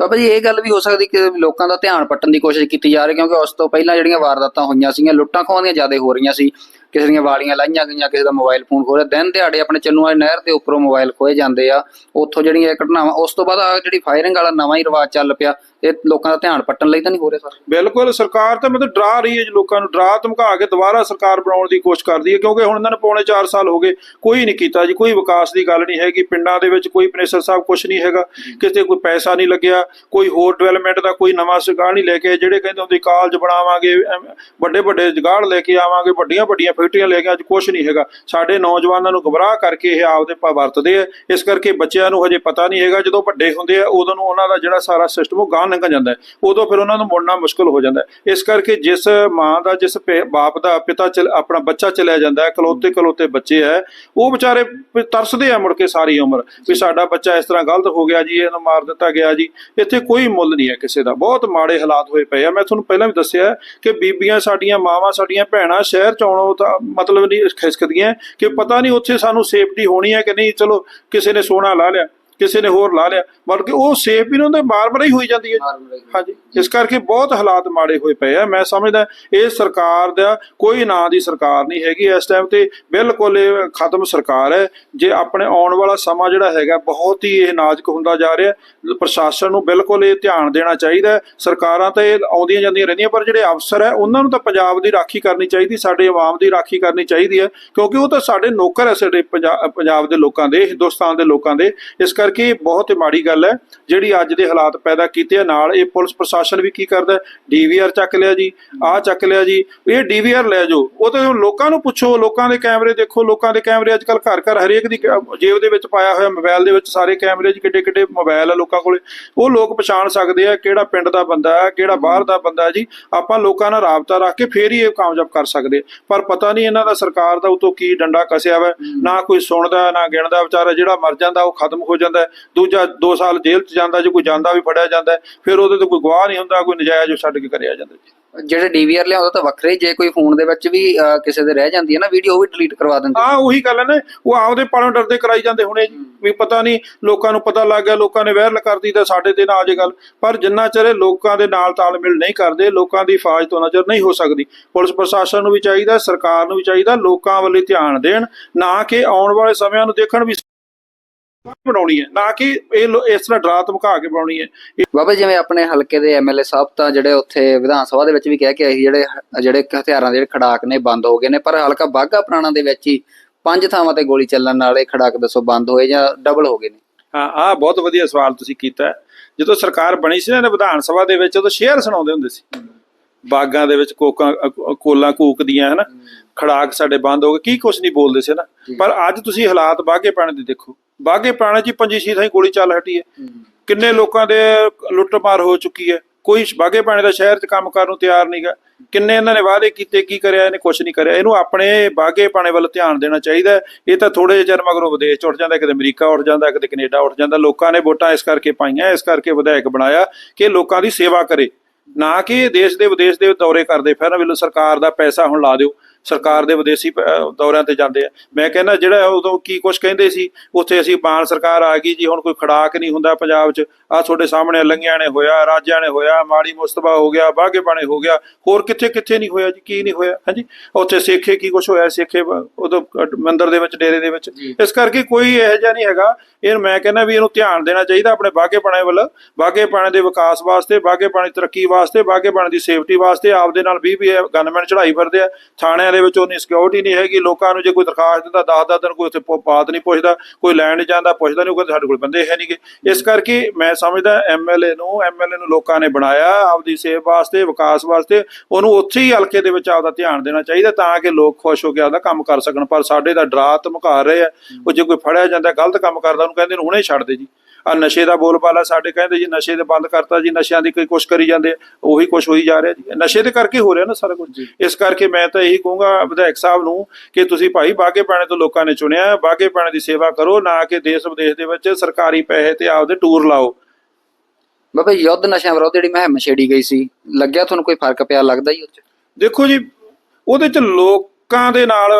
ਬਾਬਾ ਜੀ, ਇਹ ਗੱਲ ਵੀ ਹੋ ਸਕਦੀ ਕਿ ਲੋਕਾਂ ਦਾ ਧਿਆਨ ਪੱਟਣ ਦੀ ਕੋਸ਼ਿਸ਼ ਕੀਤੀ ਜਾ ਰਹੀ ਕਿਉਂਕਿ ਉਸ ਤੋਂ ਪਹਿਲਾਂ ਜਿਹੜੀਆਂ ਵਾਰਦਾਤਾਂ ਹੋਈਆਂ ਸੀਗੀਆਂ ਲੁੱਟਾਂ ਖੋਹਾਂ ਦੀਆਂ ਜ਼ਿਆਦਾ ਹੋ ਰਹੀਆਂ ਸੀ। ਕਿਸੇ ਦੀਆਂ ਵਾਲੀਆਂ ਲਾਈਆਂ ਗਈਆਂ, ਕਿਸੇ ਦਾ ਮੋਬਾਈਲ ਫੋਨ ਖੋਇਆ ਦਿਨ ਦਿਹਾੜੇ ਆਪਣੇ ਚੰਨੂ ਨਹਿਰ ਦੇ ਉੱਪਰੋਂ ਮੋਬਾਈਲ ਖੋਏ ਜਾਂਦੇ ਆ। ਉੱਥੋਂ ਜਿਹੜੀਆਂ ਇਹ ਘਟਨਾਵਾਂ, ਉਸ ਤੋਂ ਬਾਅਦ ਆ ਜਿਹੜੀ ਫਾਇਰਿੰਗ ਵਾਲਾ ਨਵਾਂ ਹੀ ਰਿਵਾਜ ਚੱਲ ਪਿਆ। ਇਹ ਲੋਕਾਂ ਦਾ ਧਿਆਨ ਪੱਟਣ ਲਈ ਤਾਂ ਨਹੀਂ ਹੋ ਰਿਹਾ ਸਰ? ਬਿਲਕੁਲ, ਸਰਕਾਰ ਤਾਂ ਮਤਲਬ ਡਰਾ ਰਹੀ ਹੈ ਜੀ ਲੋਕਾਂ ਨੂੰ। ਡਰਾ ਧਮਕਾ ਕੇ ਦੁਬਾਰਾ ਸਰਕਾਰ ਬਣਾਉਣ ਦੀ ਕੋਸ਼ਿਸ਼ ਕਰਦੀ ਹੈ, ਕਿਉਂਕਿ ਹੁਣ ਇਹਨਾਂ ਨੇ ਪੌਣੇ 4 ਸਾਲ ਹੋ ਗਏ, ਕੋਈ ਨਹੀਂ ਕੀਤਾ ਜੀ, ਕੋਈ ਵਿਕਾਸ ਦੀ ਗੱਲ ਨਹੀਂ ਹੈਗੀ। ਪਿੰਡਾਂ ਦੇ ਵਿੱਚ ਕੋਈ ਪ੍ਰੋਫੈਸਰ ਸਾਹਿਬ ਕੁਝ ਨਹੀਂ ਹੈਗਾ। ਕਿਸੇ ਕੋਈ ਪੈਸਾ ਨਹੀਂ ਲੱਗਿਆ, ਕੋਈ ਹੋਰ ਡਿਵੈਲਪਮੈਂਟ ਦਾ ਕੋਈ ਨਵਾਂ ਸੁਗਾਹ ਨਹੀਂ ਲੈ ਕੇ ਜਿਹੜੇ ਕਹਿੰਦੇ ਹੁੰਦੇ ਕਾਲਜ ਬਣਾਵਾਂਗੇ ਵੱਡੇ ਵੱਡੇ ਜਗਾੜ ਲੈ ਕੇ ਆਵਾਂਗੇ ਵੱਡੀਆਂ ਵੱਡੀਆਂ ਫੈਕਟਰੀਆਂ ਲੈ ਕੇ ਅੱਜ ਕੁਝ ਨਹੀਂ ਹੈਗਾ। ਸਾਡੇ ਨੌਜਵਾਨਾਂ ਨੂੰ ਗਬਰਾਹ ਕਰਕੇ ਇਹ ਆਪਦੇ ਪਾ, ਵਰਤਦੇ ਆ। ਇਸ ਕਰਕੇ ਬੱਚਿਆਂ ਨੂੰ ਹਜੇ ਪਤਾ ਨਹੀਂ ਹੈਗਾ। ਜਦੋਂ ਵੱਡੇ ਹੁੰਦੇ ਆ, ਉਦੋਂ ਨੂੰ ਉਹਨਾਂ ਦਾ ਜਿਹੜਾ ਸਾਰਾ ਸਿਸਟਮ ਉਹ ਗਾਂ ਲੰਘ ਜਾਂਦਾ ਉਦੋਂ ਫਿਰ ਉਹਨਾਂ ਨੂੰ ਮੁੜਨਾ ਮੁਸ਼ਕਲ ਹੋ ਜਾਂਦਾ ਇਸ ਕਰਕੇ ਜਿਸ ਮਾਂ ਦਾ, ਜਿਸ ਪੇ- ਬਾਪ ਦਾ ਪਿਤਾ ਚਲ, ਆਪਣਾ ਬੱਚਾ ਚਲਿਆ ਜਾਂਦਾ ਹੈ ਕਲੋਤੇ ਕਲੋਤੇ ਬੱਚੇ ਹੈ, ਉਹ ਵਿਚਾਰੇ ਤਰਸਦੇ ਆ ਮੁੜ ਕੇ ਸਾਰੀ ਉਮਰ ਵੀ ਸਾਡਾ ਬੱਚਾ ਇਸ ਤਰ੍ਹਾਂ ਗਲਤ ਹੋ ਗਿਆ ਜੀ, ਇਹਨੂੰ ਮਾਰ ਦਿੱਤਾ ਗਿਆ ਜੀ। ਇੱਥੇ ਕੋਈ ਮੁੱਲ ਨਹੀਂ ਹੈ ਕਿਸੇ ਦਾ। ਬਹੁਤ ਮਾੜੇ ਹਾਲਾਤ ਹੋਏ ਪਏ ਆ। ਮੈਂ ਤੁਹਾਨੂੰ ਪਹਿਲਾਂ ਵੀ ਦੱਸਿਆ ਕਿ ਬੀਬੀਆਂ ਸਾਡੀਆਂ, ਮਾਵਾਂ ਸਾਡੀਆਂ, ਭੈਣਾਂ ਸ਼ਹਿਰ ਚ ਆਉਣੋਂ ਮਤਲਬ ਨਹੀਂ ਖਿਸਕਦੀਆਂ ਕਿ ਪਤਾ ਨਹੀਂ ਉੱਥੇ ਸਾਨੂੰ ਸੇਫਟੀ ਹੋਣੀ ਹੈ ਕਿ ਨਹੀਂ। ਚਲੋ, ਕਿਸੇ ਨੇ ਸੋਨਾ ਲਾ ਲਿਆ। ਕਿਸੇ ਨੇ ਹੋਰ ਲਾ ਲਿਆ ਬਲਕਿ ਉਹ ਸੇਫ ਵੀ ਉਹਨਾਂ ਦੇ ਮਾਰ ਹੀ ਹੋਈ ਜਾਂਦੀ ਹੈ ਹਾਂਜੀ ਇਸ ਕਰਕੇ ਬਹੁਤ ਹਾਲਾਤ ਮਾੜੇ ਹੋਏ ਪਏ ਆ। ਮੈਂ ਸਮਝਦਾ ਇਹ ਸਰਕਾਰ ਦਾ ਕੋਈ ਨਾਂ ਦੀ ਸਰਕਾਰ ਨਹੀਂ ਹੈਗੀ ਇਸ ਟਾਈਮ ਤੇ। ਬਿਲਕੁਲ ਇਹ ਖਤਮ ਸਰਕਾਰ ਹੈ। ਜੇ ਆਪਣੇ ਆਉਣ ਵਾਲਾ ਸਮਾਂ ਜਿਹੜਾ ਹੈਗਾ ਬਹੁਤ ਹੀ ਇਹ ਨਾਜ਼ੁਕ ਹੁੰਦਾ ਜਾ ਰਿਹਾ। ਪ੍ਰਸ਼ਾਸਨ ਨੂੰ ਬਿਲਕੁਲ ਇਹ ਧਿਆਨ ਦੇਣਾ ਚਾਹੀਦਾ। ਸਰਕਾਰਾਂ ਤਾਂ ਇਹ ਆਉਂਦੀਆਂ ਜਾਂਦੀਆਂ ਰਹਿੰਦੀਆਂ ਪਰ ਜਿਹੜੇ ਅਫਸਰ ਹੈ ਉਹਨਾਂ ਨੂੰ ਤਾਂ ਪੰਜਾਬ ਦੀ ਰਾਖੀ ਕਰਨੀ ਚਾਹੀਦੀ ਸਾਡੇ ਆਵਾਮ ਦੀ ਰਾਖੀ ਕਰਨੀ ਚਾਹੀਦੀ ਹੈ। ਕਿਉਂਕਿ ਉਹ ਤਾਂ ਸਾਡੇ ਨੌਕਰ ਹੈ ਸਾਡੇ ਪੰਜਾ- ਪੰਜਾਬ ਦੇ ਲੋਕਾਂ ਦੇ ਹਿੰਦੁਸਤਾਨ ਦੇ ਲੋਕਾਂ ਦੇ। ਇਸ ਕਰਕੇ ਕਰਕੇ ਇਹ ਬਹੁਤ ਮਾੜੀ ਗੱਲ ਹੈ। ਜਿਹੜੀ ਅੱਜ ਦੇ ਹਾਲਾਤ ਪੈਦਾ ਕੀਤੇ ਆ, ਨਾਲ ਇਹ ਪੁਲਿਸ ਪ੍ਰਸ਼ਾਸਨ ਵੀ ਕੀ ਕਰਦਾ ਡੀਵੀਆਰ ਚੱਕ ਲਿਆ ਜੀ, ਆਹ ਚੱਕ ਲਿਆ ਜੀ। ਇਹ ਡੀਵੀਆਰ ਲੈ ਜਾਓ। ਉਹ ਤੇ ਲੋਕਾਂ ਨੂੰ ਪੁੱਛੋ, ਲੋਕਾਂ ਦੇ ਕੈਮਰੇ ਦੇਖੋ, ਲੋਕਾਂ ਦੇ ਕੈਮਰੇ ਅੱਜ ਕੱਲ ਘਰ ਘਰ ਹਰੇਕ ਦੀ ਜੇਬ ਦੇ ਵਿੱਚ ਪਾਇਆ ਹੋਇਆ ਮੋਬਾਈਲ ਦੇ ਵਿੱਚ ਸਾਰੇ ਕੈਮਰੇ ਜੀ ਕਿੱਡੇ ਕਿੱਡੇ ਮੋਬਾਈਲ ਆ ਲੋਕਾਂ ਕੋਲੇ। ਉਹ ਲੋਕ ਪਛਾਣ ਸਕਦੇ ਆ ਕਿਹੜਾ ਪਿੰਡ ਦਾ ਬੰਦਾ ਹੈ, ਕਿਹੜਾ ਬਾਹਰ ਦਾ ਬੰਦਾ ਹੈ ਜੀ। ਆਪਾਂ ਲੋਕਾਂ ਨਾਲ ਰਾਬਤਾ ਰੱਖ ਕੇ ਫੇਰ ਹੀ ਇਹ ਕਾਮਯਾਬ ਕਰ ਸਕਦੇ ਪਰ ਪਤਾ ਨਹੀਂ ਇਹਨਾਂ ਦਾ ਸਰਕਾਰ ਦਾ ਉਤੋਂ ਕੀ ਡੰਡਾ ਕਸਿਆ ਵਾ। ਨਾ ਕੋਈ ਸੁਣਦਾ, ਨਾ ਗਿਣਦਾ ਵਿਚਾਰਾ ਜਿਹੜਾ ਮਰ ਜਾਂਦਾ ਉਹ ਖਤਮ ਹੋ ਜਾਂਦਾ ਹੈ। ਦੂਜਾ 2 ਸਾਲ ਜੇਲ੍ਹ 'ਚ ਜਾਂਦਾ ਜੇ ਕੋਈ ਜਾਂਦਾ ਵੀ ਫੜਿਆ ਜਾਂਦਾ ਫਿਰ ਉਹਦੇ ਤੋਂ ਕੋਈ ਗਵਾਹ ਨਹੀਂ ਹੁੰਦਾ ਕੋਈ ਨਜਾਇਜ਼ ਛੱਡ ਕੇ ਕਰਿਆ ਜਾਂਦਾ ਜੀ ਜਿਹੜੇ ਡੀਵੀਆਰ ਲਿਆਉਂਦਾ ਤਾਂ ਵੱਖਰੇ ਜੇ ਕੋਈ ਫੋਨ ਦੇ ਵਿੱਚ ਵੀ ਕਿਸੇ ਦੇ ਰਹਿ ਜਾਂਦੀ ਹੈ ਨਾ ਵੀਡੀਓ ਉਹ ਵੀ ਡਿਲੀਟ ਕਰਵਾ ਦਿੰਦੇ ਆ ਉਹੀ ਗੱਲ ਹੈ ਨਾ ਉਹ ਆਪਦੇ ਪਾਲੋਂ ਡਰਦੇ ਕਰਾਈ ਜਾਂਦੇ ਹੁਣੇ ਵੀ ਪਤਾ ਨਹੀਂ ਲੋਕਾਂ ਨੂੰ ਪਤਾ ਲੱਗ ਗਿਆ ਲੋਕਾਂ ਨੇ ਵਾਇਰਲ ਕਰਦੀ ਤਾਂ ਸਾਡੇ ਤੇ ਨਾ ਆ ਜੇ ਗੱਲ ਪਰ ਜਿੰਨਾ ਚਿਰ ਲੋਕਾਂ ਦੇ ਨਾਲ ਤਾਲਮੇਲ ਨਹੀਂ ਕਰਦੇ ਲੋਕਾਂ ਦੀ ਫਾਜ ਤੋਂ ਨਜ਼ਰ ਨਹੀਂ ਹੋ ਸਕਦੀ ਪੁਲਿਸ ਪ੍ਰਸ਼ਾਸਨ ਨੂੰ ਵੀ ਚਾਹੀਦਾ ਸਰਕਾਰ ਨੂੰ ਵੀ ਚਾਹੀਦਾ ਲੋਕਾਂ ਵੱਲ ਧਿਆਨ ਦੇਣ ਨਾ ਕਿ ਆਉਣ ਵਾਲੇ ਸਮਿਆਂ ਨੂੰ ਦੇਖਣ ਵੀ ਬਣਾਉਣੀ ਹੈ ਨਾ ਕਿ ਇਹ ਲੋ- ਇਸ ਤਰ੍ਹਾਂ ਡਰਾ ਧਮਕਾ ਕੇ ਬਣਾਉਣੀ ਹੈ। ਇਹ ਬਾਬਾ ਜਿਵੇਂ ਆਪਣੇ ਹਲਕੇ ਦੇ ਐਮਐਲਏ ਸਾਹਿਬ ਤਾਂ ਜਿਹੜੇ ਉੱਥੇ ਵਿਧਾਨ ਸਭਾ ਦੇ ਵਿੱਚ ਵੀ ਕਹਿ ਕੇ ਆਏ ਸੀ ਜਿਹੜੇ ਜਿਹੜੇ ਹਥਿਆਰਾਂ ਦੇ ਜਿਹੜੇ ਖੜਾਕ ਨੇ ਬੰਦ ਹੋ ਗਏ ਨੇ ਪਰ ਹਲਕਾ ਬਾਗਾ ਪੁਰਾਣਾ ਦੇ ਵਿੱਚ ਹੀ ਪੰਜ ਥਾਵਾਂ ਤੇ ਗੋਲੀ ਚੱਲਣ ਨਾਲ ਇਹ ਖੜਾਕ ਦੱਸੋ ਬੰਦ ਹੋਏ ਜਾਂ ਡਬਲ ਹੋ ਗਏ ਨੇ? ਹਾਂ ਆਹ ਬਹੁਤ ਵਧੀਆ ਸਵਾਲ ਤੁਸੀਂ ਕੀਤਾ। ਹੈ। ਜਦੋਂ ਸਰਕਾਰ ਬਣੀ ਸੀ ਨਾ ਇਹਨੇ ਵਿਧਾਨ ਸਭਾ ਦੇ ਵਿੱਚ ਉਦੋਂ ਸ਼ੇਅਰ ਸੁਣਾਉਂਦੇ ਹੁੰਦੇ ਸੀ। ਬਾਗਾਂ ਦੇ ਵਿੱਚ ਕੋਕਾਂ ਅ- ਕੋਲਾਂ ਕੂਕਦੀਆਂ ਹਨਾ? ਖੜਾਕ ਸਾਡੇ ਬੰਦ ਹੋ ਗਏ। ਕੀ ਕੁਛ ਨਹੀਂ ਬੋਲਦੇ ਸੀ ਨਾ ਪਰ ਅੱਜ ਤੁਸੀਂ ਹਾਲਾਤ ਬਾਗੇ ਪਾਣੇ ਦੇ ਦੇਖੋ। ਬਾਗੇ ਪਾਣੇ 'ਚ ਹੀ ਪੰਜੀ ਛੇ ਥਾਈ ਗੋਲੀ ਚੱਲ ਹਟੀ ਹੈ। ਕਿੰਨੇ ਲੋਕਾਂ ਦੇ ਲੁੱਟਮਾਰ ਹੋ ਚੁੱਕੀ ਹੈ। ਕੋਈ ਬਾਗੇ ਪਾਣੇ ਦਾ ਸ਼ਹਿਰ 'ਚ ਕੰਮ ਕਰਨ ਨੂੰ ਤਿਆਰ ਨਹੀਂਗਾ ਕਿੰਨੇ ਇਹਨਾਂ ਨੇ ਵਾਅਦੇ ਕੀਤੇ ਕੀ ਕਰਿਆ ਇਹਨੇ ਕੁਛ ਨਹੀਂ ਕਰਿਆ। ਇਹਨੂੰ ਆਪਣੇ ਬਾਗੇ ਪਾਣੇ ਵੱਲ ਧਿਆਨ ਦੇਣਾ ਚਾਹੀਦਾ ਹੈ। ਇਹ ਤਾਂ ਥੋੜੇ ਜਿਹੇ ਚਿਰ ਮਗਰੋਂ ਵਿਦੇਸ਼ 'ਚ ਉੱਠ ਜਾਂਦਾ ਕਿਤੇ ਅਮਰੀਕਾ ਉੱਠ ਜਾਂਦਾ ਕਿਤੇ ਕੈਨੇਡਾ ਉੱਠ ਜਾਂਦਾ। ਲੋਕਾਂ ਨੇ ਵੋਟਾਂ ਇਸ ਕਰਕੇ ਪਾਈਆਂ ਇਸ ਕਰਕੇ ਵਿਧਾਇਕ ਬਣਾਇਆ ਕਿ ਲੋਕਾਂ ਦੀ ਸੇਵਾ ਕਰੇ। ਨਾ ਕਿ ਦੇਸ਼ ਦੇ ਵਿਦੇਸ਼ ਦੇ ਦੌਰੇ ਕਰਦੇ ਫਿਰਨ, ਵੀ ਸਰਕਾਰ ਦਾ ਪੈਸਾ ਹੁਣ ਲਾ ਦਿਓ। ਸਰਕਾਰ ਦੇ ਵਿਦੇਸ਼ੀ ਦੌਰਿਆਂ ਤੇ ਜਾਂਦੇ ਆ। ਮੈਂ ਕਹਿੰਦਾ ਜਿਹੜਾ ਉਦੋਂ ਕੀ ਕੁਝ ਕਹਿੰਦੇ ਸੀ ਉੱਥੇ ਅਸੀਂ ਮਾਨ ਸਰਕਾਰ ਆ ਗਈ ਜੀ ਹੁਣ ਕੋਈ ਖੜਾਕ ਨਹੀਂ ਹੁੰਦਾ ਪੰਜਾਬ 'ਚ। ਆ ਤੁਹਾਡੇ ਸਾਹਮਣੇ ਲੰਗਿਆਂ ਨੇ ਹੋਇਆ ਰਾਜਿਆਂ ਨੇ ਹੋਇਆ ਮਾੜੀ ਮੁਸਤਫਾ ਹੋ ਗਿਆ ਬਾਗੇ ਪਾਣੇ ਹੋ ਗਿਆ ਹੋਰ ਕਿੱਥੇ ਕਿੱਥੇ ਨਹੀਂ ਹੋਇਆ ਜੀ ਕੀ ਨਹੀਂ ਹੋਇਆ ਹਾਂਜੀ? ਉੱਥੇ ਸੇਖੇ ਕੀ ਕੁਝ ਹੋਇਆ ਸੇਖੇ ਉਦੋਂ ਮੰਦਿਰ ਦੇ ਵਿੱਚ ਡੇਰੇ ਦੇ ਵਿੱਚ। ਇਸ ਕਰਕੇ ਕੋਈ ਇਹੋ ਜਿਹਾ ਨਹੀਂ ਹੈਗਾ। ਇਹ ਮੈਂ ਕਹਿੰਦਾ ਵੀ ਇਹਨੂੰ ਧਿਆਨ ਦੇਣਾ ਚਾਹੀਦਾ ਆਪਣੇ ਬਾਗੇ ਪਾਣੇ ਵੱਲ। ਬਾਗੇ ਪਾਣੇ ਦੇ ਵਿਕਾਸ ਵਾਸਤੇ ਬਾਗੇ ਪਾਣੇ ਦੀ ਤਰੱਕੀ ਵਾਸਤੇ ਬਾਗੇ ਪਾਣੇ ਦੀ ਸੇਫਟੀ ਵਾਸਤੇ ਆਪਦੇ ਨਾਲ 20 20 ਗਨਮੈਨ ਚੜਾਈ ਫਿਰਦੇ ਆ ਥਾਣਿਆਂ ਦੇ ਵਿੱਚ ਉਨੀ ਸਿਕਿਉਰਿਟੀ ਨਹੀਂ ਹੈਗੀ, ਲੋਕਾਂ ਨੂੰ ਜੇ ਕੋਈ ਦਰਖਾਸਤ ਦਿੰਦਾ 10 10 ਦਿਨ ਕੋਈ ਉੱਥੇ ਬਾਤ ਨਹੀਂ ਪੁੱਛਦਾ, ਕੋਈ ਲੈਣ ਜਾਂਦਾ, ਪੁੱਛਦਾ ਨਹੀਂ ਕੋਈ ਸਾਡੇ ਕੋਲ ਬੰਦੇ ਹੈ ਨਹੀਂਗੇ। ਇਸ ਕਰਕੇ ਮੈਂ ਸਮਝਦਾ ਐਮਐਲਏ ਨੂੰ ਐਮਐਲਏ ਨੂੰ ਲੋਕਾਂ ਨੇ ਬਣਾਇਆ ਆਪਦੀ ਸੇਵ ਵਾਸਤੇ, ਵਿਕਾਸ ਵਾਸਤੇ, ਉਹਨੂੰ ਉੱਥੇ ਹੀ ਹਲਕੇ ਦੇ ਵਿੱਚ ਆਪਦਾ ਧਿਆਨ ਦੇਣਾ ਚਾਹੀਦਾ ਤਾਂ ਕਿ ਲੋਕ ਖੁਸ਼ ਹੋ ਕੇ ਆਪਦਾ ਕੰਮ ਕਰ ਸਕਣ। ਪਰ ਸਾਡੇ ਦਾ ਡਰਾ ਧਮਕਾ ਰਹੇ ਆ। ਉਹ ਜੇ ਕੋਈ ਫੜਿਆ ਜਾਂਦਾ, ਗਲਤ ਕੰਮ ਕਰਦਾ, ਉਹਨੂੰ ਕਹਿੰਦੇ ਨੇ ਹੁਣੇ ਛੱਡ ਦੇ ਜੀ। ਆ ਨਸ਼ੇ ਦਾ ਬੋਲਬਾਲਾ ਸਾਡੇ ਕਹਿੰਦੇ ਜੀ ਨਸ਼ੇ ਦੇ ਬੰਦ ਕਰਤਾ ਜੀ ਨਸ਼ਿਆਂ ਦੀ ਕੋਈ ਕੁਛ ਕਰੀ ਜਾਂਦੇ ਉਹੀ ਕੁਛ ਹੋਈ ਜਾ ਰਿਹਾ ਜੀ। ਨਸ਼ੇ ਦੇ ਕਰਕੇ ਹੋ ਰਿਹਾ ਨਾ ਸਾਰਾ ਕੁਝ ਇਸ ਕਰਕੇ ਮੈਂ ਤਾਂ ਇਹੀ ਕਹੂੰਗਾ ਵਿਧਾਇਕ ਸਾਹਿਬ ਨੂੰ ਕਿ ਤੁਸੀਂ ਭਾਈ ਬਾਗੇ ਪਾਣੇ ਤੋਂ ਲੋਕਾਂ ਨੇ ਚੁਣਿਆ ਬਾਗੇ ਪਾਣੇ ਦੀ ਸੇਵਾ ਕਰੋ ਨਾ ਕਿ ਦੇਸ਼ ਵਿਦੇਸ਼ ਦੇ ਵਿੱਚ ਸਰਕਾਰੀ ਪੈਸੇ ਤੇ ਆਪਦੇ ਟੂਰ ਲਾਓ। ਬਾਬਾ ਯੁੱਧ ਨਸ਼ਿਆਂ ਵਿਰੁੱਧ ਜਿਹੜੀ ਮੁਹਿੰਮ ਛੇੜੀ ਗਈ ਸੀ ਲੱਗਿਆ ਤੁਹਾਨੂੰ ਕੋਈ ਫ਼ਰਕ ਪਿਆ ਲੱਗਦਾ ਜੀ ਉਹ 'ਚ ਦੇਖੋ ਜੀ ਉਹਦੇ ਚ ਲੋਕਾਂ ਦੇ ਨਾਲ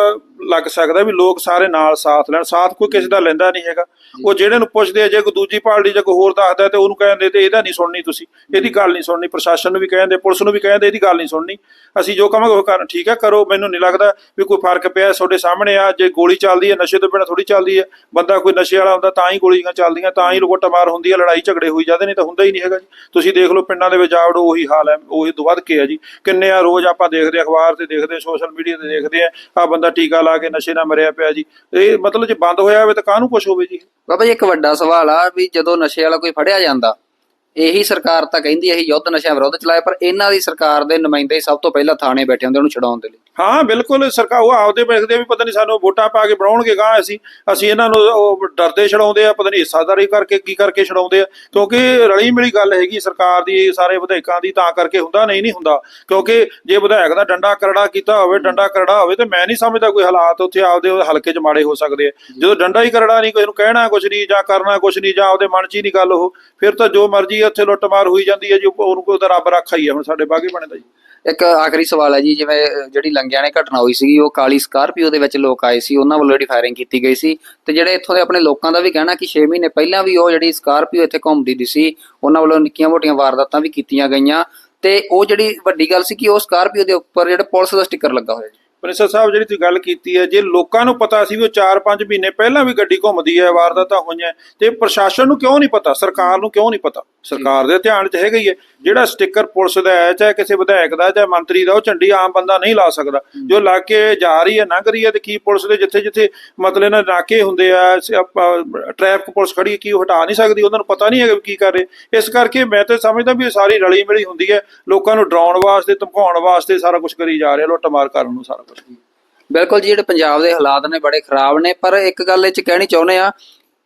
ਲੱਗ ਸਕਦਾ ਵੀ ਲੋਕ ਸਾਰੇ ਨਾਲ ਸਾਥ ਲੈਣ ਸਾਥ ਕੋਈ ਕਿਸੇ ਦਾ ਲੈਂਦਾ ਨਹੀਂ ਹੈਗਾ। ਉਹ ਜਿਹੜੇ ਨੂੰ ਪੁੱਛਦੇ ਆ ਜੇ ਕੋਈ ਦੂਜੀ ਪਾਰਟੀ ਜੇ ਕੋਈ ਹੋਰ ਦੱਸਦਾ ਤੇ ਉਹਨੂੰ ਕਹਿੰਦੇ ਤੇ ਇਹਦਾ ਨਹੀਂ ਸੁਣਨੀ ਤੁਸੀਂ ਇਹਦੀ ਗੱਲ ਨਹੀਂ ਸੁਣਨੀ ਪ੍ਰਸ਼ਾਸਨ ਨੂੰ ਵੀ ਕਹਿੰਦੇ ਪੁਲਿਸ ਨੂੰ ਵੀ ਕਹਿੰਦੇ ਇਹਦੀ ਗੱਲ ਨਹੀਂ ਸੁਣਨੀ। ਅਸੀਂ ਜੋ ਕਹਾਂਗੇ ਉਹ ਕਰਨ ਠੀਕ ਹੈ ਕਰੋ ਮੈਨੂੰ ਨਹੀਂ ਲੱਗਦਾ ਵੀ ਕੋਈ ਫ਼ਰਕ ਪਿਆ ਤੁਹਾਡੇ ਸਾਹਮਣੇ ਆ ਜੇ ਗੋਲੀ ਚੱਲਦੀ ਹੈ ਨਸ਼ੇ ਤੋਂ ਬਿਨਾਂ ਥੋੜੀ ਚੱਲਦੀ ਹੈ ਬੰਦਾ ਕੋਈ ਨਸ਼ੇ ਵਾਲਾ ਹੁੰਦਾ ਤਾਂ ਹੀ ਗੋਲੀਆਂ ਚੱਲਦੀਆਂ ਤਾਂ ਹੀ ਲੁੱਟ ਮਾਰ ਹੁੰਦੀ ਹੈ ਲੜਾਈ ਝਗੜੇ ਹੋਈ ਜਾਂਦੇ ਨਹੀਂ ਤਾਂ ਹੁੰਦਾ ਹੀ ਨਹੀਂ ਹੈਗਾ ਜੀ। ਤੁਸੀਂ ਦੇਖ ਲਓ ਪਿੰਡਾਂ ਦੇ ਵਿੱਚ ਜਾਵੜੋ ਉਹੀ ਹਾਲ ਹੈ ਉਹੀ ਤੋਂ ਵੱਧ ਕੇ ਆ ਜੀ। ਕਿੰਨੇ ਆ ਰੋਜ਼ ਆਪਾਂ ਦੇਖਦੇ ਹਾਂ, ਅਖਬਾਰ ਤੇ ਦੇਖਦੇ ਸੋਸ਼ਲ ਮੀਡੀਆ ਤੇ ਦੇਖਦੇ ਆ ਆ ਬੰਦਾ ਟੀਕਾ ਲਾ ਕੇ ਨਸ਼ੇ ਨਾਲ ਮਰਿਆ ਪਿਆ ਜੀ। ਇਹ ਮਤਲਬ ਜੇ ਬੰਦ ਹੋਇਆ ਹੋਵੇ ਤਾਂ ਕਾਹਨੂੰ ਕੁਝ ਹੋਵੇ ਜੀ? ਬਾਬਾ ਜੀ, ਇੱਕ ਵੱਡਾ ਸਵਾਲ ਆ ਵੀ ਜਦੋਂ ਨਸ਼ੇ ਵਾਲਾ ਕੋਈ ਫੜਿਆ ਜਾਂਦਾ, ਇਹੀ ਸਰਕਾਰ ਤਾਂ ਕਹਿੰਦੀ ਹੈ ਇਹ ਯੁੱਧ ਨਸ਼ਿਆਂ ਵਿਰੁੱਧ ਚਲਾਇਆ ਪਰ ਇਹਨਾਂ ਦੀ ਸਰਕਾਰ ਦੇ ਨੁਮਾਇੰਦੇ ਸਭ ਤੋਂ ਪਹਿਲਾਂ ਥਾਣੇ ਬੈਠੇ ਹੁੰਦੇ ਉਹਨੂੰ ਛਡਾਉਣ ਦੇ ਲਈ। ਹਾਂ, ਬਿਲਕੁਲ ਸਰਕਾਰ, ਉਹ ਆਪਦੇ ਵੇਖਦੇ ਵੀ ਪਤਾ ਨਹੀਂ ਸਾਨੂੰ ਵੋਟਾਂ ਪਾ ਕੇ ਬਣਾਉਣਗੇ ਗਾਂ ਅਸੀਂ। ਅਸੀਂ ਇਹਨਾਂ ਨੂੰ ਉਹ ਡਰਦੇ ਛਡਾਉਂਦੇ ਆ, ਪਤਾ ਨਹੀਂ ਹਿੱਸਾਦਾਰੀ ਕਰਕੇ ਕੀ ਕਰਕੇ ਛਡਾਉਂਦੇ ਆ। ਕਿਉਂਕਿ ਰਲੀ ਮਿਲੀ ਗੱਲ ਹੈਗੀ ਸਰਕਾਰ ਦੀ, ਸਾਰੇ ਵਿਧਾਇਕਾਂ ਦੀ, ਤਾਂ ਕਰਕੇ ਹੁੰਦਾ ਨਹੀਂ ਨਹੀਂ ਹੁੰਦਾ। ਕਿਉਂਕਿ ਜੇ ਵਿਧਾਇਕ ਦਾ ਡੰਡਾ ਕਰੜਾ ਕੀਤਾ ਹੋਵੇ, ਡੰਡਾ ਕਰੜਾ ਹੋਵੇ, ਤੇ ਮੈਂ ਨਹੀਂ ਸਮਝਦਾ ਕੋਈ ਹਾਲਾਤ ਉੱਥੇ ਆਪਦੇ ਹਲਕੇ 'ਚ ਮਾੜੇ ਹੋ ਸਕਦੇ ਆ। ਜਦੋਂ ਡੰਡਾ ਹੀ ਕਰੜਾ ਨਹੀਂ ਕੋਈ ਨੂੰ ਕਹਿਣਾ ਕੁਝ ਨਹੀਂ ਜਾਂ ਕਰਨਾ ਕੁਝ ਨਹੀਂ ਜਾਂ ਆਪਦੇ ਮਨ 'ਚ ਹੀ ਨਹੀਂ ਗੱਲ ਉਹ, ਫਿਰ ਤਾਂ ਜੋ ਮਰਜ਼ੀ ਉੱਥੇ ਲੁੱਟਮਾਰ ਹੋਈ ਜਾਂਦੀ ਹੈ ਜੀ ਉਹਨੂੰ ਕੋਈ ਰੱਬ ਰੱਖਾ ਹੀ ਹੈ ਹੁਣ ਸਾਡੇ ਬਾਗੇ ਬਣੇ ਦਾ ਜੀ। ਇੱਕ ਆਖਰੀ ਸਵਾਲ ਹੈ ਜੀ, ਜਿਵੇਂ ਜਿਹੜੀ ਲੰਗਿਆਂ ਘਟਨਾ ਹੋਈ ਸੀਗੀ, ਉਹ ਕਾਲੀ ਸਕਾਰਪੀਓ ਦੇ ਵਿੱਚ ਲੋਕ ਆਏ ਸੀ, ਉਹਨਾਂ ਵੱਲੋਂ ਜਿਹੜੀ ਫਾਇਰਿੰਗ ਕੀਤੀ ਗਈ ਸੀ ਤੇ ਜਿਹੜੇ ਇੱਥੋਂ ਦੇ ਆਪਣੇ ਲੋਕਾਂ ਦਾ ਵੀ ਕਹਿਣਾ ਕਿ 6 ਮਹੀਨੇ ਪਹਿਲਾਂ ਵੀ ਉਹ ਜਿਹੜੀ ਸਕਾਰਪੀਓ ਇੱਥੇ ਘੁੰਮਦੀ ਦੀ ਸੀ, ਉਹਨਾਂ ਵੱਲੋਂ ਨਿੱਕੀਆਂ ਮੋਟੀਆਂ ਵਾਰਦਾਤਾਂ ਵੀ ਕੀਤੀਆਂ ਗਈਆਂ ਤੇ ਉਹ ਜਿਹੜੀ ਵੱਡੀ ਗੱਲ ਸੀ ਕਿ ਉਹ ਸਕਾਰਪੀਓ ਦੇ ਉੱਪਰ ਜਿਹੜਾ ਪੁਲਿਸ ਦਾ ਸਟicker ਲੱਗਾ ਹੋਇਆ ਜੀ। ਪ੍ਰਿੰਸਰ ਸਾਹਿਬ, ਜਿਹੜੀ ਤੁਸੀਂ ਗੱਲ ਕੀਤੀ ਹੈ, ਜੇ ਲੋਕਾਂ ਨੂੰ ਪਤਾ ਸੀ ਵੀ ਉਹ 4-5 ਮਹੀਨੇ ਪਹਿਲਾਂ ਵੀ ਗੱਡੀ ਘੁੰਮਦੀ ਹੈ, ਵਾਰਦਾਤਾਂ ਹੋਈਆਂ, ਤੇ ਪ੍ਰਸ਼ਾਸਨ ਨੂੰ ਕਿਉਂ ਨਹੀਂ ਪਤਾ, ਸਰਕਾਰ ਨੂੰ ਕਿਉਂ ਨਹੀਂ ਪਤਾ? ਸਰਕਾਰ ਦੇ ਧਿਆਨ 'ਚ ਹੈਗਾ ਹੀ ਹੈ। ਜਿਹੜਾ ਸਟicker ਪੁਲਿਸ ਦਾ ਹੈ ਚਾਹੇ ਕਿਸੇ ਵਿਧਾਇਕ ਦਾ ਚਾਹੇ ਮੰਤਰੀ ਦਾ ਉਹ ਝੰਡੀ ਆਮ ਬੰਦਾ ਨਹੀਂ ਲਾ ਸਕਦਾ। ਜੋ ਲਾ ਕੇ ਜਾ ਰਹੀ ਹੈ ਲੰਘ ਰਹੀ ਹੈ ਤੇ ਕੀ ਪੁਲਿਸ ਦੇ ਜਿੱਥੇ ਜਿੱਥੇ ਮਤਲਬ ਇਹਨਾਂ ਨਾਕੇ ਹੁੰਦੇ ਆ ਟ੍ਰੈਫਿਕ ਪੁਲਿਸ ਖੜੀ ਕੀ ਉਹ ਹਟਾ ਨਹੀਂ ਸਕਦੀ ਉਹਨਾਂ ਨੂੰ ਪਤਾ ਨਹੀਂ ਹੈਗਾ ਕੀ ਕਰ ਰਹੇ। ਇਸ ਕਰਕੇ ਮੈਂ ਤਾਂ ਸਮਝਦਾ ਵੀ ਇਹ ਸਾਰੀ ਰਲੀ ਮਿਲੀ ਹੁੰਦੀ ਹੈ ਲੋਕਾਂ ਨੂੰ ਡਰਾਉਣ ਵਾਸਤੇ ਧਮਕਾਉਣ ਵਾਸਤੇ ਸਾਰਾ ਕੁਝ ਕਰੀ ਜਾ ਰਹੇ ਲੁੱਟ ਮਾਰ ਕਰਨ ਨੂੰ ਸਾਰਾ ਕੁਝ ਬਿਲਕੁਲ ਜੀ ਜਿਹੜੇ ਪੰਜਾਬ ਦੇ ਹਾਲਾਤ ਨੇ ਬੜੇ ਖਰਾਬ ਨੇ ਪਰ ਇੱਕ ਗੱਲ ਇਹ ਚ ਕਹਿਣੀ ਚਾਹੁੰਦੇ ਆ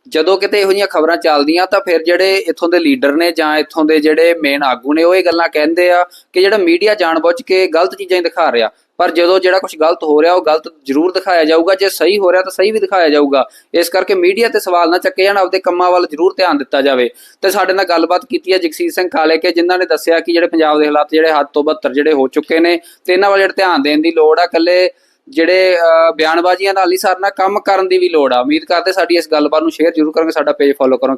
ਜਦੋਂ ਕਿਤੇ ਇਹੋ ਜਿਹੀਆਂ ਖਬਰਾਂ ਚੱਲਦੀਆਂ ਤਾਂ ਫਿਰ ਜਿਹੜੇ ਇੱਥੋਂ ਦੇ ਲੀਡਰ ਨੇ ਜਾਂ ਇੱਥੋਂ ਦੇ ਜਿਹੜੇ ਮੇਨ ਆਗੂ ਨੇ, ਉਹ ਇਹ ਗੱਲਾਂ ਕਹਿੰਦੇ ਆ ਕਿ ਜਿਹੜਾ ਮੀਡੀਆ ਜਾਣਬੁੱਝ ਕੇ ਗਲਤ ਚੀਜ਼ਾਂ ਹੀ ਦਿਖਾ ਰਿਹਾ। ਪਰ ਜਦੋਂ ਜਿਹੜਾ ਕੁਝ ਗਲਤ ਹੋ ਰਿਹਾ, ਉਹ ਗਲਤ ਜ਼ਰੂਰ ਦਿਖਾਇਆ ਜਾਊਗਾ। ਜੇ ਸਹੀ ਹੋ ਰਿਹਾ ਤਾਂ ਸਹੀ ਵੀ ਦਿਖਾਇਆ ਜਾਊਗਾ। ਇਸ ਕਰਕੇ ਮੀਡੀਆ ਤੇ ਸਵਾਲ ਨਾ ਚੱਕੇ ਜਾਣ, ਆਪਦੇ ਕੰਮਾਂ ਵੱਲ ਜ਼ਰੂਰ ਧਿਆਨ ਦਿੱਤਾ ਜਾਵੇ। ਤੇ ਸਾਡੇ ਨਾਲ ਗੱਲਬਾਤ ਕੀਤੀ ਹੈ ਜਗਸੀਰ ਸਿੰਘ ਕਾਲੇ ਕੇ, ਜਿਨ੍ਹਾਂ ਨੇ ਦੱਸਿਆ ਕਿ ਜਿਹੜੇ ਪੰਜਾਬ ਦੇ ਹਾਲਾਤ ਜਿਹੜੇ ਹੱਦ ਤੋਂ 72 ਜਿਹੜੇ ਹੋ ਚੁੱਕੇ ਨੇ, ਤੇ ਇਹਨਾਂ ਵੱਲ ਜਿਹੜਾ ਧਿਆਨ ਦੇਣ ਦੀ ਲੋੜ ਆ, ਇਕੱਲੇ ਜਿਹੜੇ ਅਹ, ਬਿਆਨਬਾਜ਼ੀਆਂ ਨਾਲ ਹੀ ਸਰਨਾ ਕੰਮ ਕਰਨ ਦੀ ਵੀ ਲੋੜ ਆ। ਉਮੀਦ ਕਰਦੇ ਸਾਡੀ ਇਸ ਗੱਲਬਾਤ ਨੂੰ ਸ਼ੇਅਰ ਜ਼ਰੂਰ ਕਰੋਗੇ ਸਾਡਾ ਪੇਜ ਫੋਲੋ ਕਰੋ।